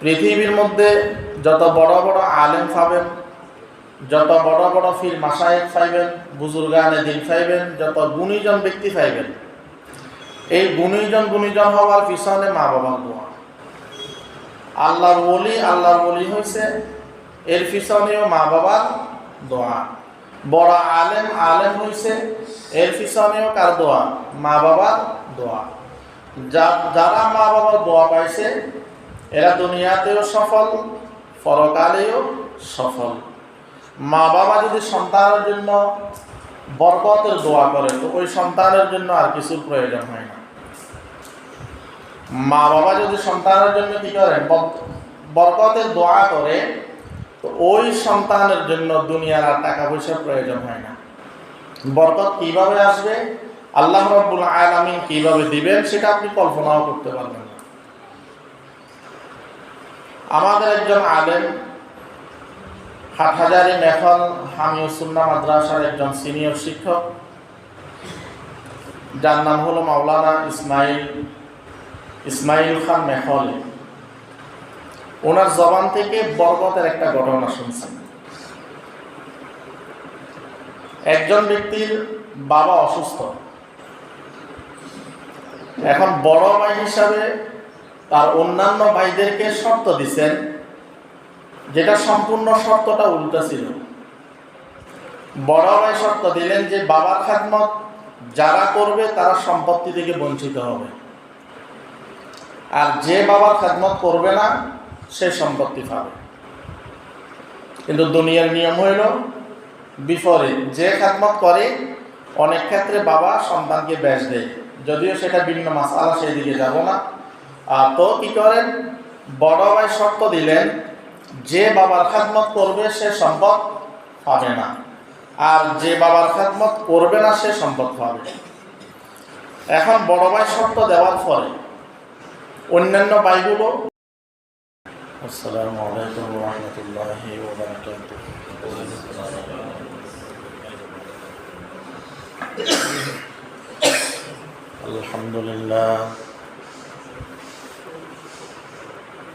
পৃথিবীর মধ্যে যত বড় বড় আলেম পাবেন, যত বড় বড় ফির মাসায়েক পাইবেন, বুজুর্গানে দিন পাইবেন, যত গুণীজন ব্যক্তি পাইবেন, এই গুণীজন গুণীজন হওয়ার পিছনে মা বাবার দোয়া। আল্লাহর বলি আল্লাহর বলি হয়েছে এর পিছনেও মা বাবার দোয়া। বড় আলেম আলেম হয়েছে এর পিছনেও কার দোয়া? মা বাবার দোয়া। যারা মা বাবার দোয়া পাইছে এরা দুনিয়াতেও সফল, পরকালেও সফল। মা বাবা যদি সন্তানের জন্য বরকতের দোয়া করে, তো ওই সন্তানের জন্য আর কিছুর প্রয়োজন হয় না। মা বাবা যদি সন্তানের জন্য কি বর- বরকতের দোয়া করে, তো ওই সন্তানের জন্য দুনিয়ার আর টাকা পয়সার প্রয়োজন হয় না। বরকত কীভাবে আসবে? আল্লাহ রব্বুল আলামিন কীভাবে দিবেন, সেটা আপনি কল্পনাও করতে পারবেন আমাদের একজন আলেম, হাটহাজারি মেখল হামিউসুন্না মাদ্রাসার একজন সিনিয়র শিক্ষক। যার নাম হলো মাওলানা ইসমাইল ইসমাইল খান মেখল। ওনার জবান থেকে বরকতের একটা ঘটনা শুনছেন। একজন ব্যক্তির বাবা অসুস্থ। এখন বড় ভাই হিসাবে তার অন্যান্য ভাইদেরকে শর্ত দিছেন, যেটা সম্পূর্ণ শর্তটা উল্টা ছিল। বড় ভাই শর্ত দিলেন যে বাবার খাদমত যারা করবে, তারা সম্পত্তি থেকে বঞ্চিত হবে। আর যে বাবার খাদমত করবে না, সে সম্পত্তি পাবে। কিন্তু দুনিয়ার নিয়ম হইল, বিপরীত। যে খাদমত করে, অনেক ক্ষেত্রে বাবা সন্তানকে ব্যাস দেয়। যদিও সেটা ভিন্ন মাসালা, সেই দিকে যাব না। তো কি করেন? বড় ভাই শর্ত দিলেন, যে বাবার খাদমত করবে সে সম্পদ পাবে না। আর যে বাবার খাদমত করবে না, সে সম্পদ পাবে। এখন বড় ভাই শর্ত দেওয়ার পরে অন্যান্য ভাইগুলো, আসসালামু আলাইকুম রহমতুল্লাহি আলহামদুলিল্লাহ।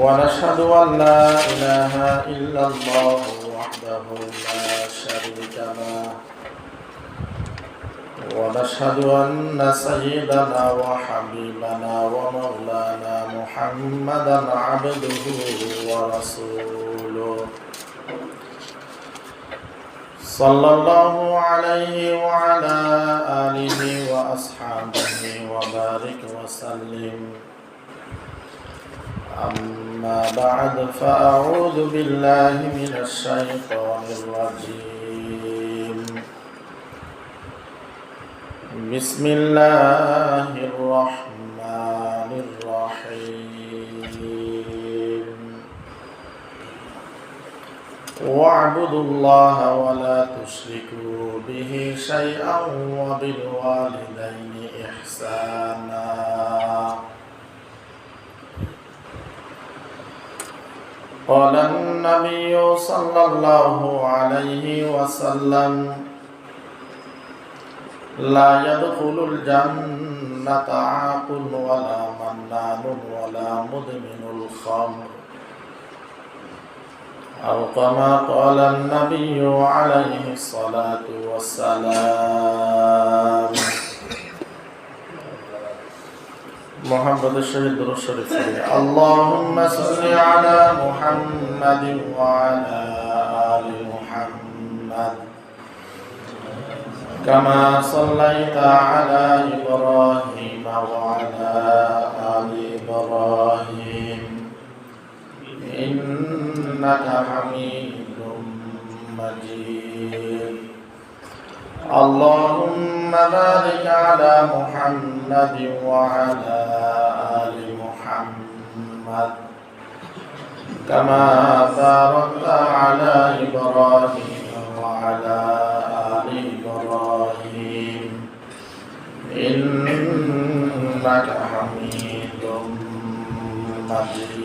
ونشهد أن لا إله إلا الله وحده لا شريك له. ونشهد أن سيدنا وحبيبنا ومولانا محمدا عبده ورسوله. صلى الله عليه وعلى آله وأصحابه وبارك وسلم. أما بعد فأعوذ بالله من الشيطان الرجيم بسم الله الرحمن الرحيم واعبدوا الله ولا تشركوا به شيئا وبالوالدين إحسانا قال النبي صلى الله عليه وسلم لا يدخل الجنة عاق ولا منان ولا مدمن الخمر أو كما قال النبي عليه الصلاة والسلام محمد الشهيد الشريف اللهم صل على محمد وعلى آل محمد كما صليت على إبراهيم وعلى آل إبراهيم إنك حميد مجيد اللهم بارك على محمد وعلى آل محمد كما باركت على إبراهيم وعلى آل إبراهيم. إنك حميد مجيد.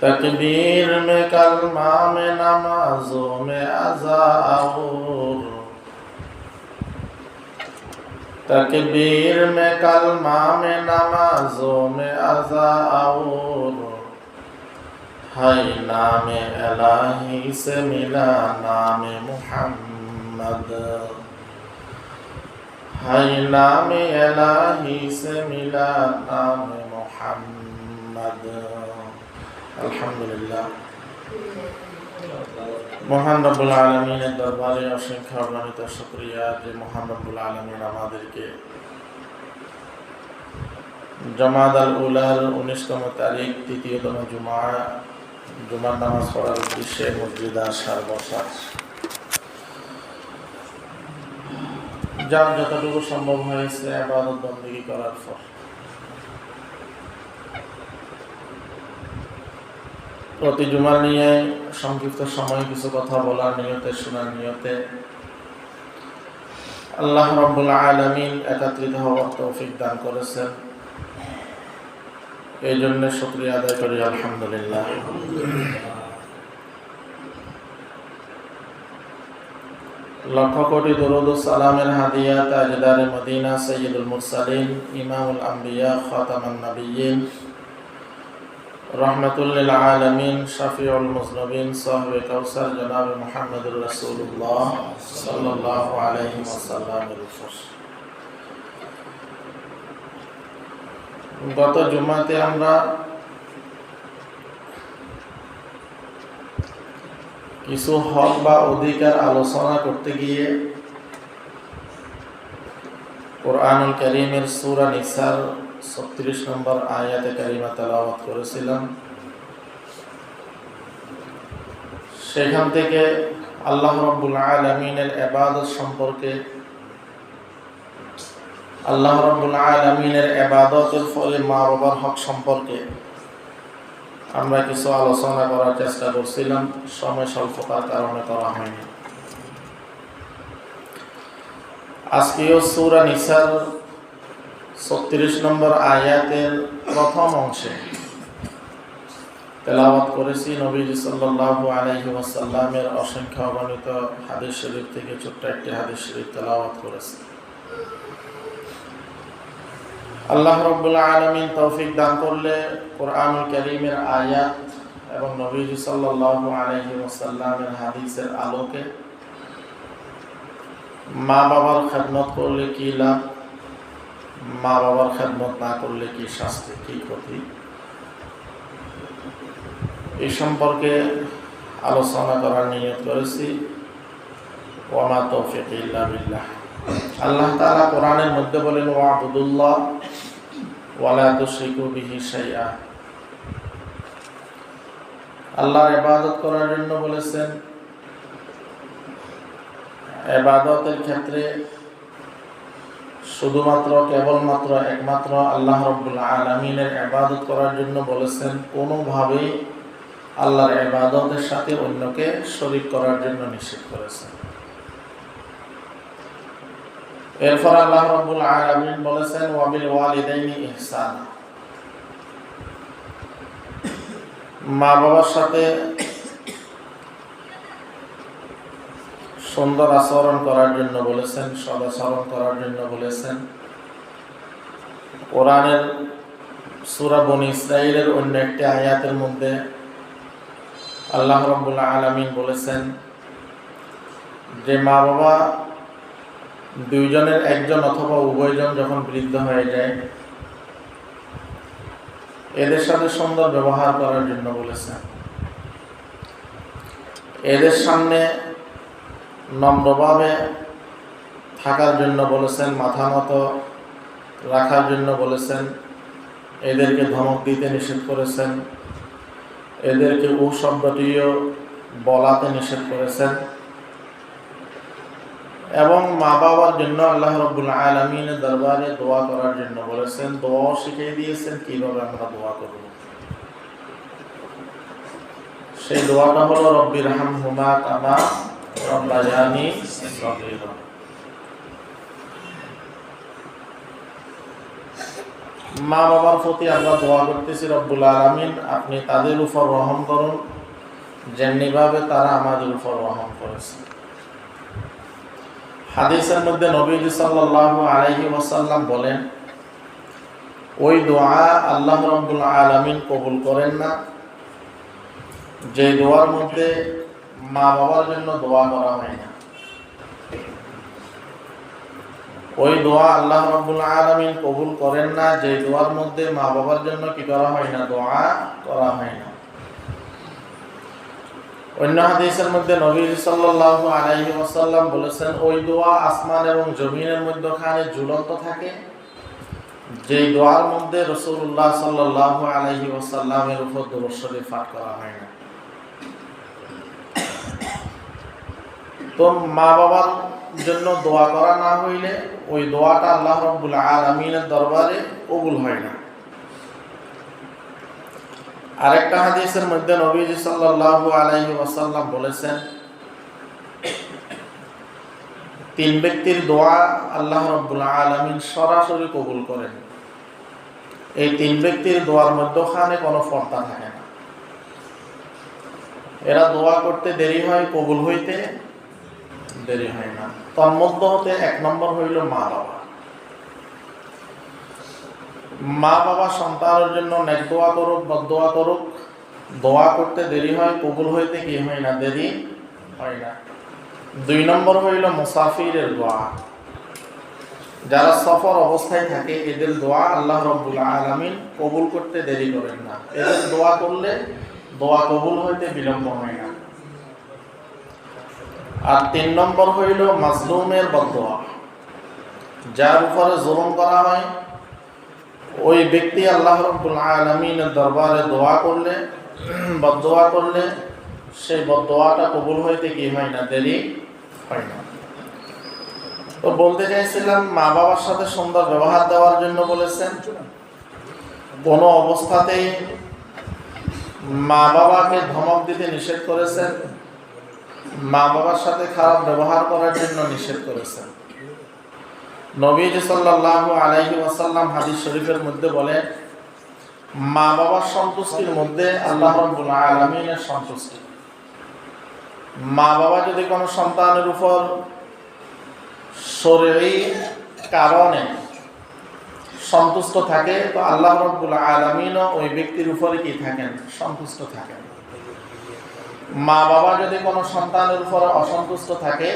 تکبیر میں کلمہ میں نمازوں तकबीर में कलमा में नमाजों में अजाउर है नाम अलाही से मिला नाम मुहम्मद है नाम अलाही से मिला नाम मुहम्मद अल्हम्दुलिल्लाह মহান রব্বুল আলমিনের দরবারে অসংখ্য অগণিত শুক্রিয়া যে মহান রব্বুল আলমিন আমাদেরকে জমাদ আল উলার উনিশতম তারিখ তৃতীয়তম জুমা জুমার নামাজ পড়ার উদ্দেশ্যে মসজিদ আসার বসার যার যতটুকু সম্ভব হয়েছে, আবাদত বন্দী করার পর। প্রতি জুমা নিয়ে সংক্ষিপ্ত সময় কিছু কথা বলার নিয়তে, শোনার নিয়তে। আল্লাহ রব্বুল আলমিন একাত্রিত হওয়ার তৌফিক দান করেছেন। এই জন্য শুক্রিয়া আদায় করি, আলহামদুলিল্লাহ। লক্ষ কোটি দরুদ সালামের হাদিয়া তাজদারে মদিনা সৈয়দুল মুরসালিন, ইমামুল আম্বিয়া, খাতামান নবিয়িন রহমতুল্লিল আলমিন শফিউল মুজনবিন সাহেব কৌসর জনাব মোহাম্মদুর রসুল্লাহ সাল্লাহ আলহিম ওসাল্লামের উপর গত জুমাতে আমরা কিছু হক বা অধিকার আলোচনা করতে গিয়ে কোরআনুল করিমের সুরা নিসার ছত্রিশ নম্বর আয়াতে কারিমা তেলাওয়াত করেছিলাম। সেখান থেকে আল্লাহ রব্বুল আলমিনের এবাদত সম্পর্কে আল্লাহ রব্বুল আলমিনের এবাদতের ফলে মা বাবার হক সম্পর্কে আমরা কিছু আলোচনা করার চেষ্টা করছিলাম। সময় স্বল্পতার কারণে করা হয়নি। আজকেও সুরা নিসার ছত্রিশ নম্বর আয়াতের প্রথম অংশে তেলাওয়াত করেছি নবীজি আলাইহি ওয়াসাল্লামের অসংখ্য অগণিত হাদিস শরীফ থেকে ছোট্ট একটি হাদিস শরীফ তেলাওয়াত করেছি। আল্লাহ রব্বুল আলমিন তৌফিক দান করলে কোরআনুল করিমের আয়াত এবং নবীজি আলাইহি ওয়াসাল্লামের হাদিসের আলোকে মা বাবার খেদমত করলে কি লাভ? মা বাবার খেদমত না করলে কি শাস্তি, কি ক্ষতি? এই সম্পর্কে আলোচনা করার নিয়ত করেছি। ওয়ামা তৌফিক ইল্লা বিল্লাহ। আল্লাহ তাআলা কোরআনের মধ্যে বলেন, ওয়াবুদুল্লাহ ওয়ালা তুশরিকু বিহি শাইআ। আল্লাহর ইবাদত করার জন্য বলেছেন এবাদতের ক্ষেত্রে শুধুমাত্র, কেবলমাত্র একমাত্র আল্লাহ রব্বুল আলমিনের এবাদত করার জন্য বলেছেন, কোনোভাবেই আল্লাহর এবাদতের সাথে অন্যকে শরিক করার জন্য নিষেধ করেছেন। এরপর আল্লাহ রব্বুল আলমিন বলেছেন, ওয়াবিল ওয়ালিদাইনি ইহসান। মা বাবার সাথে সুন্দর আচরণ করার জন্য বলেছেন সদাচরণ করার জন্য বলেছেন। কোরআনের সুরা বনি ইসরাইলের অন্য একটি আয়াতের মধ্যে আল্লাহ রব্বুল্লাহ আলমিন বলেছেন, যে মা বাবা দুইজনের একজন অথবা উভয়জন যখন বৃদ্ধ হয়ে যায়, এদের সাথে সুন্দর ব্যবহার করার জন্য বলেছেন। এদের সামনে নম্রভাবে থাকার জন্য বলেছেন, মাথা মতো রাখার জন্য বলেছেন, এদেরকে ধমক দিতে নিষেধ করেছেন, এদেরকে উ শব্দটিও বলাতে নিষেধ করেছেন এবং মা বাবার জন্য আল্লাহ রব্বুল আলমিনের দরবারে দোয়া করার জন্য বলেছেন দোয়া শিখিয়ে দিয়েছেন, কীভাবে আমরা দোয়া করব? সেই দোয়াটা হলো, রব্বির হাম হুমা কামা মা বাবার প্রতি আমরা দোয়া করতেছি রব্বুল আলমিন, আপনি তাদের উপর রহম করুন, যেমনিভাবে তারা আমাদের উপর রহম করেছে। হাদিসের মধ্যে নবীজি সাল্লাল্লাহু আলাইহি ওয়াসাল্লাম বলেন, ওই দোয়া আল্লাহ রাব্বুল আলামিন কবুল করেন না। যে দোয়ার মধ্যে মা বাবার জন্য দোয়া করা হয় না। ওই দোয়া আল্লাহ রাব্বুল আলামিন কবুল করেন না, যে দোয়ার মধ্যে মা বাবার জন্য কি করা হয় না, দোয়া করা হয় না। অন্য হাদিসের মধ্যে নবী সাল্লাল্লাহু আলাইহি ওয়াসাল্লাম বলেছেন, ওই দোয়া আসমান এবং জমিনের মধ্যখানে ঝুলন্ত থাকে। যে দোয়ার মধ্যে রসুল্লাহ সাল্লাল্লাহু আলাইহি ওয়াসাল্লামের উপর দরুদ শরীফ পাঠ করা হয় না। তো মা বাবার জন্য দোয়া করা না হইলে ওই দোয়াটা আল্লাহ রাব্বুল আলামিনের দরবারে কবুল হয় না। আরেকটা হাদিসের মধ্যে নবীজি সাল্লাল্লাহু আলাইহি ওয়াসাল্লাম বলেছেন, তিন ব্যক্তির দোয়া আল্লাহ রাব্বুল আলামিন সরাসরি কবুল করেন। এই তিন ব্যক্তির দোয়ার মধ্যখানে কোনো পর্দা থাকে না। এরা দোয়া করতে দেরি হয়, কবুল হইতে দেরি হয় না। তন্মধ্য হতে এক নম্বর হইল মা বাবা। মা বাবা সন্তানের জন্য নেক দোয়া করুক বদোয়া করুক। দোয়া করতে দেরি হয়, কবুল হইতে কি হয় না, দেরি হয় না। দুই নম্বর হইল মুসাফিরের দোয়া। যারা সফর অবস্থায় থাকে, এদের দোয়া আল্লাহ রব্বুল আলামিন কবুল করতে দেরি করেন না। এদের দোয়া করলে দোয়া কবুল হইতে বিলম্ব হয় না। আর তিন নম্বর হইল মাজলুমের বদোয়া। যার উপরে জুলুম করা হয়, ওই ব্যক্তি আল্লাহ রব্বুল আলমিনের দরবারে দোয়া করলে, বদোয়া করলে সেই বদোয়াটা কবুল হইতে কি হয় না, দেরি হয় না। তো বলতে চাইছিলাম মা বাবার সাথে সুন্দর ব্যবহার দেওয়ার জন্য বলেছেন। কোনো অবস্থাতেই মা বাবাকে ধমক দিতে নিষেধ করেছেন। মা বাবার সাথে খারাপ ব্যবহার করার জন্য নিষেধ করেছেন। নবীজ সাল্লাল্লাহু আলাইহি ওয়াসাল্লাম হাদিস শরীফের মধ্যে বলেন মা বাবার সন্তুষ্টির মধ্যে আল্লাহ আলামিনের সন্তুষ্টি। মা বাবা যদি কোনো সন্তানের উপর শরীরী কারণে সন্তুষ্ট থাকে, তো আল্লাহ রাব্বুল আলামিনও ওই ব্যক্তির উপরে কি থাকেন? সন্তুষ্ট থাকেন। মা বাবা যদি কোনো সন্তানের উপরে অসন্তুষ্ট থাকে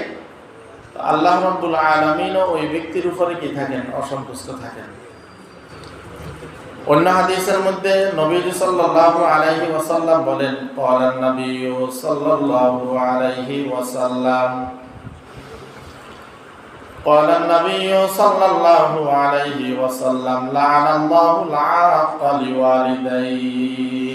আল্লাহ রব্বুল আলমিনও ওই ব্যক্তির উপরে কি থাকেন? অসন্তুষ্ট থাকেন। অন্য হাদিসের মধ্যে নবীজি সাল্লাল্লাহু আলাইহি ওয়াসাল্লাম বলেন, ক্বালান নবিয়্যু সাল্লাল্লাহু আলাইহি ওয়াসাল্লাম। ক্বালান নবিয়্যু সাল্লাল্লাহু আলাইহি ওয়াসাল্লাম লা'নাল্লাহু লা'আ লিওয়ালিদাইহি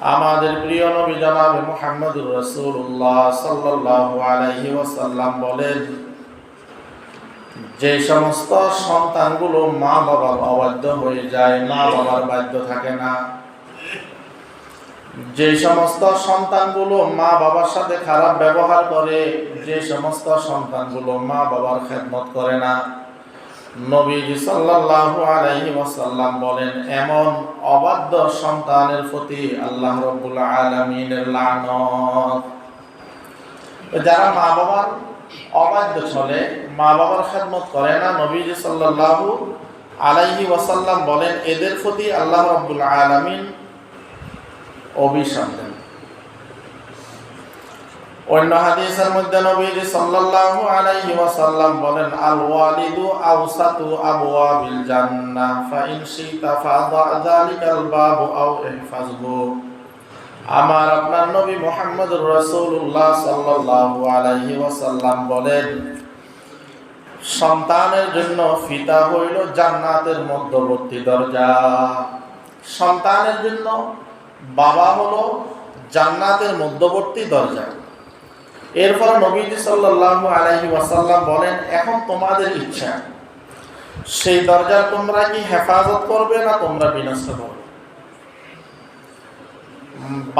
আমাদের প্রিয় নবী জনাব মুহাম্মদুর রাসূলুল্লাহ সাল্লাল্লাহু আলাইহি ওয়াসাল্লাম বলেন, যে সমস্ত সন্তানগুলো মা বাবার অবাধ্য হয়ে যায়, মা বাবার বাধ্য থাকে না। যে সমস্ত সন্তানগুলো মা বাবার সাথে খারাপ ব্যবহার করে, যে সমস্ত সন্তানগুলো মা বাবার খেদমত করে না। নবীজি সাল্লাল্লাহু আলাইহি ওয়াসাল্লাম বলেন, এমন অবাধ্য সন্তানের প্রতি আল্লাহ আলামিনের লানত। যারা মা বাবার অবাধ্য চলে মা বাবার খেদমত করে না নবীজি সাল্লাল্লাহু আলাইহি ওয়াসাল্লাম বলেন, এদের প্রতি আল্লাহ রাব্বুল আলামিন অভিশাপ দেন। অন্য হাদিসের মধ্যে নবীজি সাল্লাল্লাহু আলাইহি ওয়াসাল্লাম বলেন আল ওয়ালিদু আওসাতু আবওয়াবিল জান্নাহ ফা ইন শিতা ফাদা যালিকাল বাবু আও ইহফাজহু। আমার আপনার নবী মুহাম্মদুর রাসূলুল্লাহ সাল্লাল্লাহু আলাইহি ওয়াসাল্লাম বলেন, সন্তানের জন্য ফিতা হইল জান্নাতের মধ্যবর্তী দরজা। সন্তানের জন্য বাবা হলো জান্নাতের মধ্যবর্তী দরজা। এরপর নবীজি সাল্লাল্লাহু আলাইহি ওয়াসাল্লাম বলেন, এখন তোমাদের ইচ্ছা, সেই দরজা তোমরা কি হেফাজত করবে না তোমরা বিনষ্ট করবে?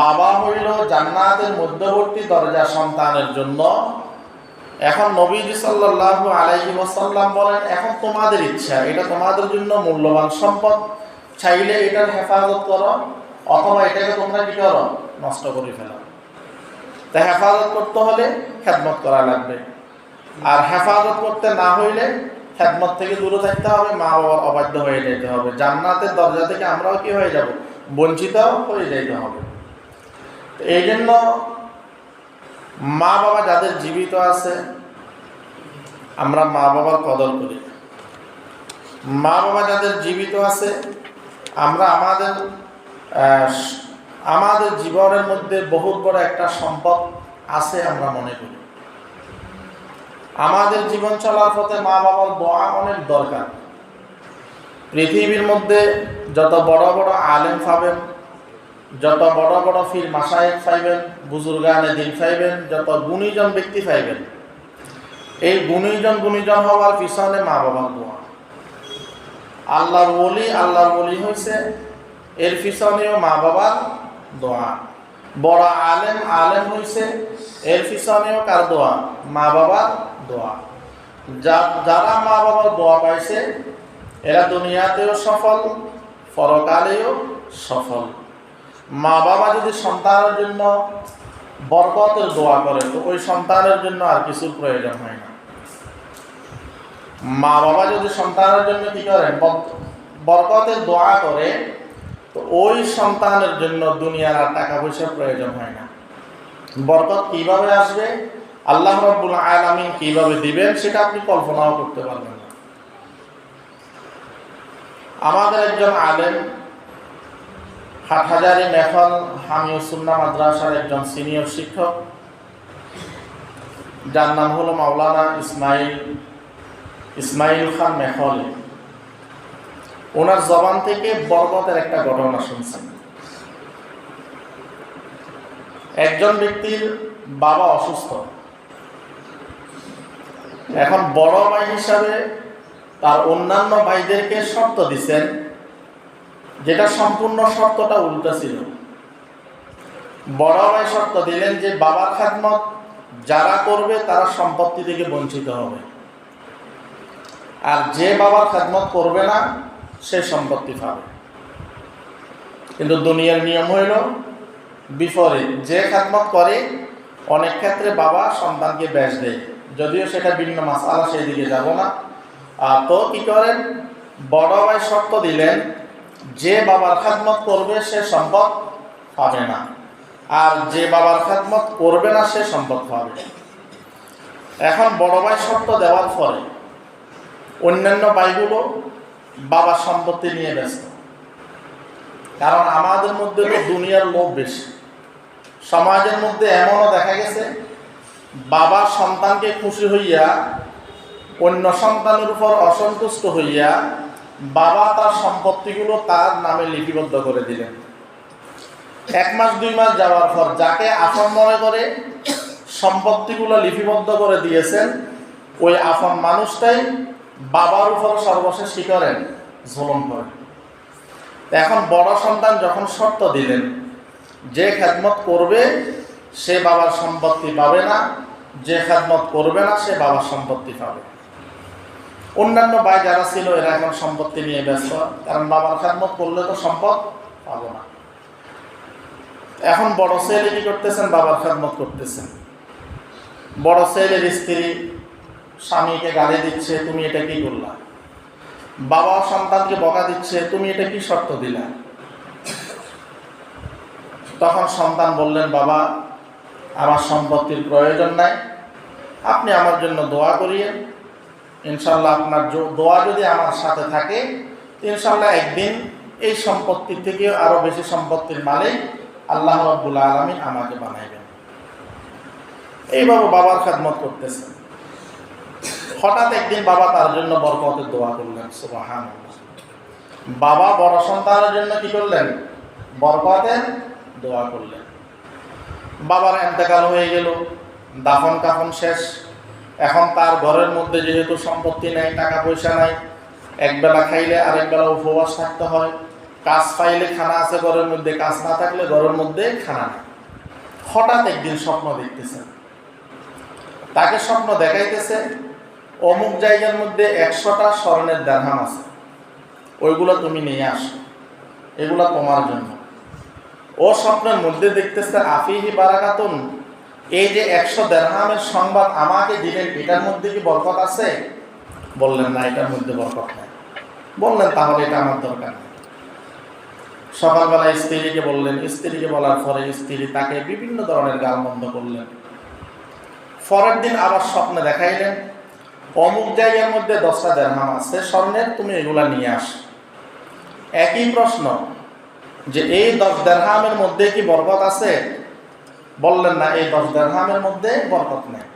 বাবা হইল জান্নাতের মধ্যবর্তী দরজা সন্তানের জন্য। এখন নবীজি সাল্লাল্লাহু আলাইহি ওয়াসাল্লাম বলেন, এখন তোমাদের ইচ্ছা, এটা তোমাদের জন্য মূল্যবান সম্পদ, চাইলে এটার হেফাজত করো, অথবা এটাকে তোমরা কি করো, নষ্ট করে ফেলো। তা হেফাজত করতে হলে খেদমত করা লাগবে। আর হেফাজত করতে না হইলে খেদমত থেকে দূরে থাকতে হবে, মা বাবার অবাধ্য হয়ে যেতে হবে। জান্নাতের দরজা থেকে আমরাও কি হয়ে যাব? বঞ্চিত হয়ে যেতে হবে। এই জন্য মা বাবা যাদের জীবিত আছে, আমরা মা বাবার কদর করি। মা বাবা যাদের জীবিত আছে, আমরা আমাদের আমাদের জীবনের মধ্যে বহুত বড় একটা সম্পদ আছে আমরা মনে করি। আমাদের জীবন চলার পথে মা বাবার দোয়া অনেক দরকার। পৃথিবীর মধ্যে যত বড় বড় আলেম পাবেন, যত বড় বড় ফির মাসায়েক পাইবেন, বুজুর্গানে দিন পাইবেন, যত গুণীজন ব্যক্তি পাইবেন, এই গুণীজন গুণীজন হওয়ার পিছনে মা বাবার দোয়া। আল্লাহর বলি আল্লাহর বলি হয়েছে এর পিছনেও মা বাবার দোয়া। বড় আলেম আলেম হয়েছে এর পিছনেও কার দোয়া? মা বাবার দোয়া। যা- যারা মা বাবার দোয়া পাইছে, এরা দুনিয়াতেও সফল, পরকালেও সফল। মা বাবা যদি সন্তানের জন্য বরকতের দোয়া করে, তো ওই সন্তানের জন্য আর কিছুর প্রয়োজন হয় না। মা বাবা যদি সন্তানের জন্য কি করেন? বর- বরকতের দোয়া করে ওই সন্তানের জন্য দুনিয়ার আর টাকা পয়সার প্রয়োজন হয় না। বরকত কীভাবে আসবে? আল্লাহ রব্বুল আলামিন কীভাবে দিবেন সেটা আপনি কল্পনাও করতে পারবেন না। আমাদের একজন আলেম, হাটহাজারি মেখল হামিউসুন্না মাদ্রাসার একজন সিনিয়র শিক্ষক, যার নাম হলো মাওলানা ইসমাইল ইসমাইল খান মেখল ওনার জবান থেকে বরকতের একটা ঘটনা শুনছেন। একজন ব্যক্তির বাবা অসুস্থ। এখন বড় ভাই হিসাবে তার অন্যান্য ভাইদেরকে শর্ত দিচ্ছেন যেটা সম্পূর্ণ শর্তটা উল্টা ছিল। বড় ভাই শর্ত দিলেন যে বাবার খাদমত যারা করবে তারা সম্পত্তি থেকে বঞ্চিত হবে। আর যে বাবার খাদমত করবে না সে সম্পত্তি পাবে। কিন্তু দুনিয়ার নিয়ম হইল বিপরীত। যে খাতমত করে, অনেক ক্ষেত্রে বাবা সন্তানকে ব্যাস দেয়। যদিও সেটা ভিন্ন মাসালা, সেই দিকে যাব না। তো কি করেন? বড় ভাই শর্ত দিলেন, যে বাবার খাদমত করবে, সে সম্পদ পাবে না। আর যে বাবার খাদমত করবে না, সে সম্পদ পাবে। এখন বড় ভাই শর্ত দেওয়ার পরে অন্যান্য ভাইগুলো বাবার সম্পত্তি নিয়ে ব্যস্ত। কারণ আমাদের মধ্যে তো দুনিয়ার লোভ বেশি। সমাজের মধ্যে এমনও দেখা গেছে, বাবা সন্তানকে খুশি হইয়া, অন্য সন্তানের উপর অসন্তুষ্ট হইয়া, বাবা তার সম্পত্তিগুলো তার নামে লিপিবদ্ধ করে দিলেন। এক মাস, দুই মাস যাওয়ার পর যাকে আপন মনে করে সম্পত্তিগুলো লিপিবদ্ধ করে দিয়েছেন, ওই আপন মানুষটাই বাবার উপর সর্বশেষ কি করেন? জুলুম করেন। এখন বড় সন্তান যখন শর্ত দিলেন, যে খেদমত করবে, সে বাবার সম্পত্তি পাবে না। যে খেদমত করবে না, সে বাবার সম্পত্তি পাবে। অন্যান্য ভাই যারা ছিল, এরা এখন সম্পত্তি নিয়ে ব্যস্ত। কারণ বাবার খেদমত করলে তো সম্পদ পাবো না। এখন বড় ছেলে কি করতেছেন? বাবার খেদমত করতেছেন। বড় ছেলের স্ত্রী স্বামীকে গালি দিচ্ছে, তুমি এটা কি করলা? বাবা সন্তানকে বকা দিচ্ছে, তুমি এটা কি শর্ত দিলা? তখন সন্তান বললেন, বাবা, আমার সম্পত্তির প্রয়োজন নাই, আপনি আমার জন্য দোয়া করিয়েন। ইনশাল্লাহ আপনার দোয়া যদি আমার সাথে থাকে ইনশাল্লাহ একদিন এই সম্পত্তির থেকে আরও বেশি সম্পত্তির মালিক আল্লাহ রব্বুল আলমী আমাকে বানাইবেন। এইভাবে বাবার খেদমত করতেছেন। হঠাৎ একদিন বাবা তার জন্য বরকতের দোয়া করলেন সুবাহান বাবা বড় সন্তানের জন্য কি করলেন? বরকতের দোয়া করলেন। বাবার এন্তেকাল হয়ে গেল, দাফন কাফন শেষ। এখন তার ঘরের মধ্যে যেহেতু সম্পত্তি নেই টাকা পয়সা নাই, একবেলা খাইলে আরেক বেলা উপবাস থাকতে হয়। কাজ পাইলে খানা আছে ঘরের মধ্যে, কাজ না থাকলে ঘরের মধ্যে খানা নেই। হঠাৎ একদিন স্বপ্ন দেখতেছেন তাকে স্বপ্ন দেখাইতেছে অমুক জায়গার মধ্যে একশোটা স্বর্ণের দেড়হাম আছে। ওইগুলো তুমি নিয়ে আসো। এগুলো তোমার জন্য। ও স্বপ্নের মধ্যে দেখতেছে, আফিহি বারাকাতুন, এই যে একশো দেড়হামের সংবাদ আমাকে দিলেন, এটার মধ্যে কি বরকত আছে? বললেন, না, এটার মধ্যে বরকত নাই। বললেন, তাহলে এটা আমার দরকার নেই। সকালবেলা স্ত্রীকে বললেন, স্ত্রীকে বলার পরে স্ত্রী তাকে বিভিন্ন ধরনের গাল বন্ধ করলেন। পরের দিন আবার স্বপ্নে দেখাইলেন অমুক জায়গার মধ্যে দশটা দেড়হাম আছে, স্বর্ণের তুমি এগুলা নিয়ে আস। একই প্রশ্ন, যে এই দশ দেড়হামের মধ্যে কি বরকত আছে? বললেন না, এই দশ দেড়হামের মধ্যে বরকত নেই।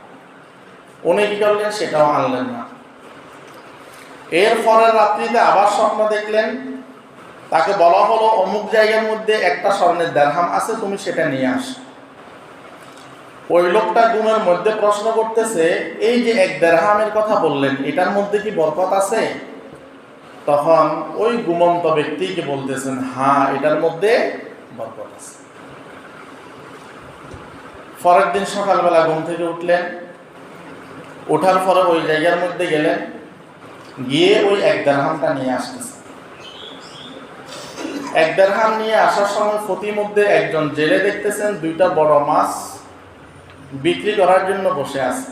উনি কি করলেন? সেটাও আনলেন না। এর পরের রাত্রিতে আবার স্বপ্ন দেখলেন, তাকে বলা হলো, অমুক জায়গার মধ্যে একটা স্বর্ণের দেড়হাম আছে, তুমি সেটা নিয়ে আস। ওই লোকটা গুমের মধ্যে প্রশ্ন করতেছে, এই যে এক দেড়হামের কথা বললেন, এটার মধ্যে কি বরকত আছে? তখন ওই গুমন্ত ব্যক্তিকে বলতেছেন হ্যাঁ এটার মধ্যে বরকত আছে। পরের দিন সকালবেলা ঘুম থেকে উঠলেন, ওঠার পরে ওই জায়গার মধ্যে গেলেন, গিয়ে ওই এক দেড়হামটা নিয়ে আসতেছে। এক দেড়হাম নিয়ে আসার সময় প্রতি মধ্যে একজন জেলে দেখতেছেন, দুইটা বড় মাছ বিক্রি করার জন্য বসে আছে।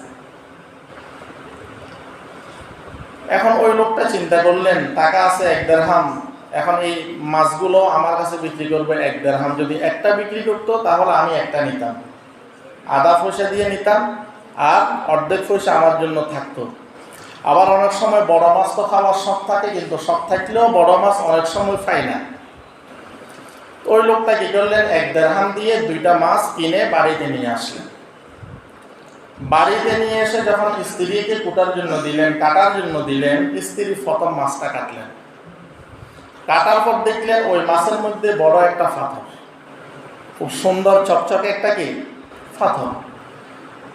এখন ওই লোকটা চিন্তা করলেন, টাকা আছে এক দেড়হাম। এখন এই মাছগুলো আমার কাছে বিক্রি করবে এক দেড়হাম। যদি একটা বিক্রি করতো, তাহলে আমি একটা নিতাম। আধা পয়সা দিয়ে নিতাম, আর অর্ধেক পয়সা আমার জন্য থাকতো। আবার অনেক সময় বড় মাছ তো খাওয়ার শখ থাকে, কিন্তু শখ থাকলেও বড় মাছ অনেক সময় পাই না। ওই লোকটা কি করলেন? এক দেড়হাম দিয়ে দুইটা মাছ কিনে বাড়িতে নিয়ে আসলেন। বাড়িতে নিয়ে এসে যখন স্ত্রীকে কুটার জন্য দিলেন, কাটার জন্য দিলেন, স্ত্রী প্রথম মাছটা কাটলেন। কাটার পর দেখলেন ওই মাছের মধ্যে বড় একটা পাথর খুব সুন্দর চকচকে একটা কি? পাথর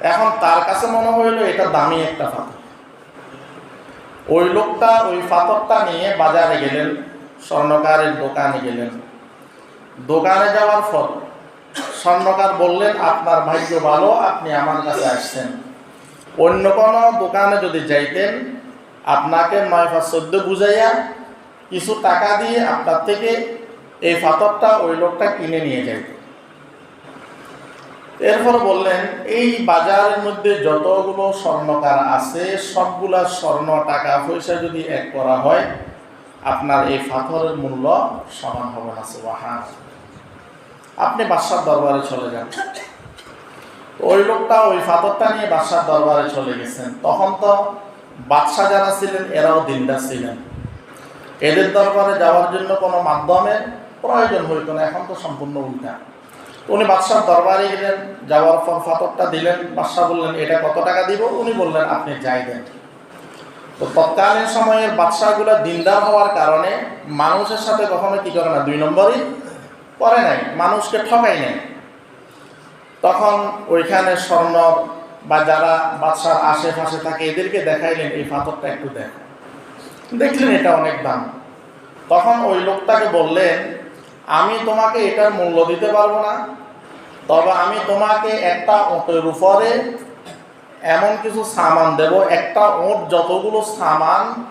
এখন তার কাছে মনে হইল এটা দামি একটা পাথর ওই লোকটা ওই পাথরটা নিয়ে বাজারে গেলেন, স্বর্ণকারের দোকানে গেলেন। দোকানে যাওয়ার পর স্বর্ণকার বললেন, আপনার ভাগ্য ভালো, আপনি আমার কাছে আসছেন। অন্য কোনো দোকানে যদি যাইতেন, আপনাকে নয় পাঁচ চোদ্দ বুঝাইয়া কিছু টাকা দিয়ে আপনার থেকে এই পাথরটা ওই লোকটা কিনে নিয়ে যাইত। এরপর বললেন, এই বাজারের মধ্যে যতগুলো স্বর্ণকার আছে, সবগুলা স্বর্ণ টাকা পয়সা যদি এক করা হয়, আপনার এই পাথরের মূল্য সমান হবে না সুবাহান আপনি বাদশার দরবারে চলে যান। ওই লোকটা ওই পাথরটা নিয়ে বাদশার দরবারে চলে গেছেন। তখন তো বাদশাহ যারা ছিলেন, এরাও দিনদার ছিলেন। এদের দরবারে যাওয়ার জন্য কোনো মাধ্যমের প্রয়োজন হইতো না, এখন তো সম্পূর্ণ উল্টা। উনি বাদশার দরবারে গেলেন, যাওয়ার পর ফাতরটা দিলেন, বাদশাহ বললেন, এটা কত টাকা দিব? উনি বললেন, আপনি যাই দেন। তো তৎকালীন সময়ের বাদশাহগুলো দিনদার হওয়ার কারণে মানুষের সাথে কখনো কি করে না, দুই নম্বরই করে নাই, মানুষকে ঠকাই নাই। তখন ওইখানে স্বর্ণ বা যারা বাদশার আশেপাশে থাকে, এদেরকে দেখাইলেন, এই পাথরটা একটু দেখ। দেখলেন এটা অনেক দাম। তখন ওই লোকটাকে বললেন, আমি তোমাকে এটার মূল্য দিতে পারব না, তবে আমি তোমাকে একটা ওটের উপরে এমন কিছু সামান দেব, একটা ওট যতগুলো সামান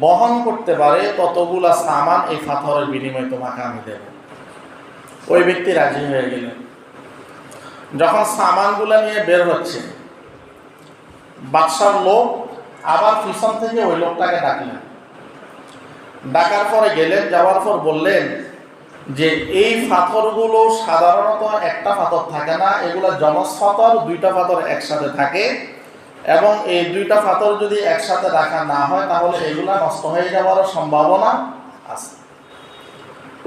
বহন করতে পারে, ততগুলো সামান এই পাথরের বিনিময়ে তোমাকে আমি দেব। ওই ব্যক্তি রাজি হয়ে গেলেন যখন সামানগুলো নিয়ে বের হচ্ছে, বাদশার লোক আবার পিছন থেকে ওই লোকটাকে ডাকলেন। ডাকার পরে গেলেন, যাওয়ার পর বললেন যে, এই পাথরগুলো সাধারণত একটা পাথর থাকে না, এগুলো পাথর দুইটা পাথর একসাথে থাকে এবং এই দুইটা পাথর যদি একসাথে রাখা না হয়, তাহলে এগুলা নষ্ট হয়ে যাওয়ার সম্ভাবনা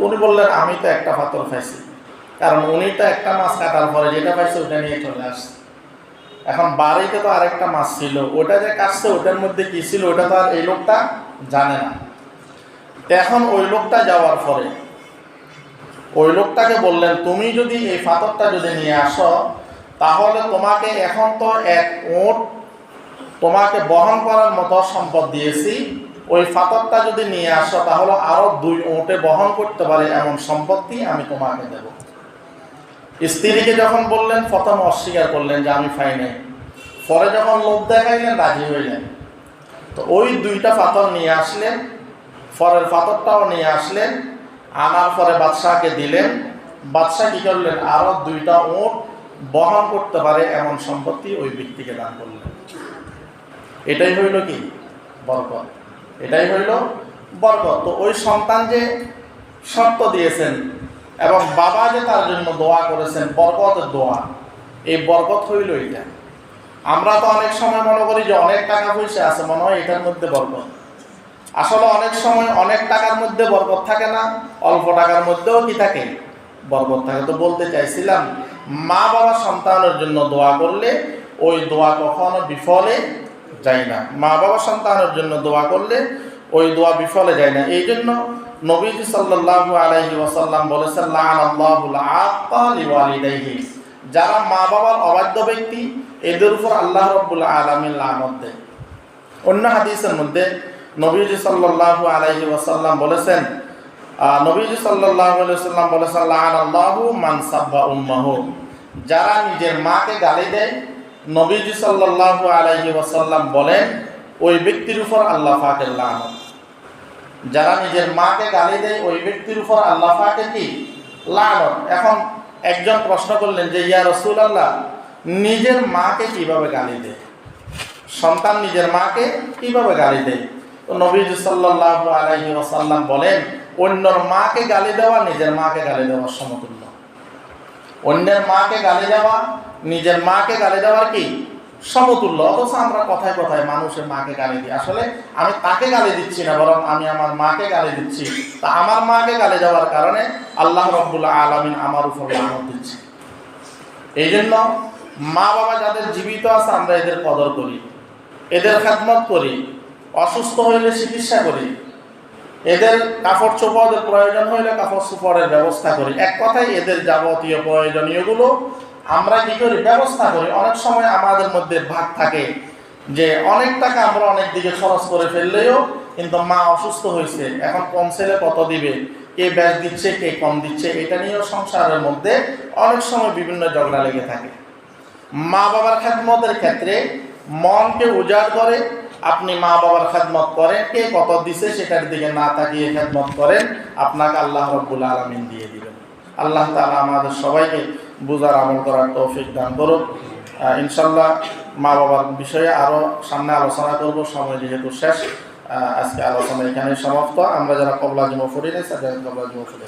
উনি বললেন, আমি তো একটা পাথর খাইছি। কারণ উনি তো একটা মাছ কাটার পরে যেটা পাইছে ওটা নিয়ে চলে আসছে। এখন বাড়িতে তো আরেকটা মাছ ছিল ওটা যে কাটছে ওটার মধ্যে কি ছিল ওটা তো আর এই লোকটা জানে না। এখন ওই লোকটা যাওয়ার পরে ওই লোকটাকে বললেন, তুমি যদি এই পাথরটা যদি নিয়ে আসো, তাহলে তোমাকে এখন তো এক ওট তোমাকে বহন করার মতো সম্পদ দিয়েছি। ওই ফাতরটা যদি নিয়ে আসো, তাহলে আরও দুই ওটে বহন করতে পারে এমন সম্পত্তি আমি তোমাকে দেব। স্ত্রীকে যখন বললেন প্রথম অস্বীকার করলেন যে আমি পাই নাই পরে যখন লোভ দেখাইলেন, রাজি হইলেন। তো ওই দুইটা পাথর নিয়ে আসলেন, পরের পাথরটাও নিয়ে আসলেন, আনার পরে বাদশাহকে দিলেন। বাদশাহ কি করলেন? আরও দুইটা ওট বহন করতে পারে এমন সম্পত্তি ওই ব্যক্তিকে দান করলেন। এটাই হইল কি? বরকত। এটাই হইল বরকত। তো ওই সন্তান যে শর্ত দিয়েছেন এবং বাবা যে তার জন্য দোয়া করেছেন, বরকতের দোয়া, এই বরকত হইল এটা আমরা তো অনেক সময় মনে করি যে অনেক টাকা পয়সা আছে, মনে হয় এটার মধ্যে বরকত। আসলে অনেক সময় অনেক টাকার মধ্যে বরকত থাকে না, অল্প টাকার মধ্যেও কি থাকে? বরকত থাকে। তো বলতে চাইছিলাম মা বাবা সন্তানের জন্য দোয়া করলে ওই দোয়া কখনো বিফলে যায় না। মা বাবা সন্তানের জন্য দোয়া করলে ওই দোয়া বিফলে যায় না। এই জন্য নবীজি সাল্লাল্লাহু আলাইহি ওয়াসাল্লাম বলেছেন যারা মা বাবার অবাধ্য ব্যক্তি, এদের উপর আল্লাহ রব্বুল আলামিন লানত দেয়। অন্য হাদিসের মধ্যে নবীজি সাল্লাল্লাহু আলাইহি ওয়াসাল্লাম বলেছেন নবীজি আলাইহি ওয়াসাল্লাম বলেছেন যারা নিজের মাকে গালি দেয় নবীজি সাল্লাল্লাহু আলাইহি ওয়াসাল্লাম বলেন, ওই ব্যক্তির উপর আল্লাহ পাকের লানত। যারা নিজের মাকে গালি দেয়, ওই ব্যক্তির উপর আল্লাহ পাকে কি? লানত। এখন একজন প্রশ্ন করলেন যে, ইয়া রসুল আল্লাহ নিজের মাকে কীভাবে গালি দেয়? সন্তান নিজের মাকে কীভাবে গালি দেয়? তো নবীজ সাল্লাল্লাহু আলাইহি ওয়াসাল্লাম বলেন, অন্যর মাকে গালি দেওয়া নিজের মাকে গালি দেওয়ার সমতুল্য। অন্যের মাকে গালি দেওয়া নিজের মাকে গালি দেওয়ার কি? সমতুল্য। অথচ আমরা কথায় কথায় মানুষের মাকে গালি দিই। আসলে আমি তাকে গালি দিচ্ছি না, বরং আমি আমার মাকে গালি দিচ্ছি। তা আমার মাকে গালি দেওয়ার কারণে আল্লাহ রব্বুল্লাহ আলমিন আমার উপর লানত দিচ্ছে। এই জন্য মা বাবা যাদের জীবিত আছে, আমরা এদের কদর করি। এদের খেদমত করি। অসুস্থ হইলে চিকিৎসা করি। এদের কাপড় চোপড়ের প্রয়োজন হইলে কাপড় চোপড়ের ব্যবস্থা করি। এক কথায় এদের যাবতীয় প্রয়োজনীয়গুলো আমরা কি করি ব্যবস্থা করি। অনেক সময় আমাদের মধ্যে ভাগ থাকে যে অনেক টাকা আমরা অনেক দিকে খরচ করে ফেললেও কিন্তু মা অসুস্থ হয়েছে, এখন কম ছেলে কত দিবে? কে ব্যাস দিচ্ছে, কে কম দিচ্ছে? এটা নিয়েও সংসারের মধ্যে অনেক সময় বিভিন্ন ঝগড়া লেগে থাকে। মা বাবার খেদমতের ক্ষেত্রে মনকে উজাড় করে, আপনি মা বাবার খেদমত করেন, কে কত দিছে সেটার দিকে না তাকিয়ে খেদমত করেন, আপনাকে আল্লাহ রব্বুল আলমিন দিয়ে দিবেন। আল্লাহ তালা আমাদের সবাইকে বুঝার আমল করার তৌফিক দান করুক ইনশাল্লাহ মা বাবার বিষয়ে আরও সামনে আলোচনা করব। সময় যেহেতু শেষ আজকে আলোচনা এখানে সমাপ্ত। আমরা যারা কবলা জমা ফুরিয়ে নেই তাদের কবলা জমা ফুরি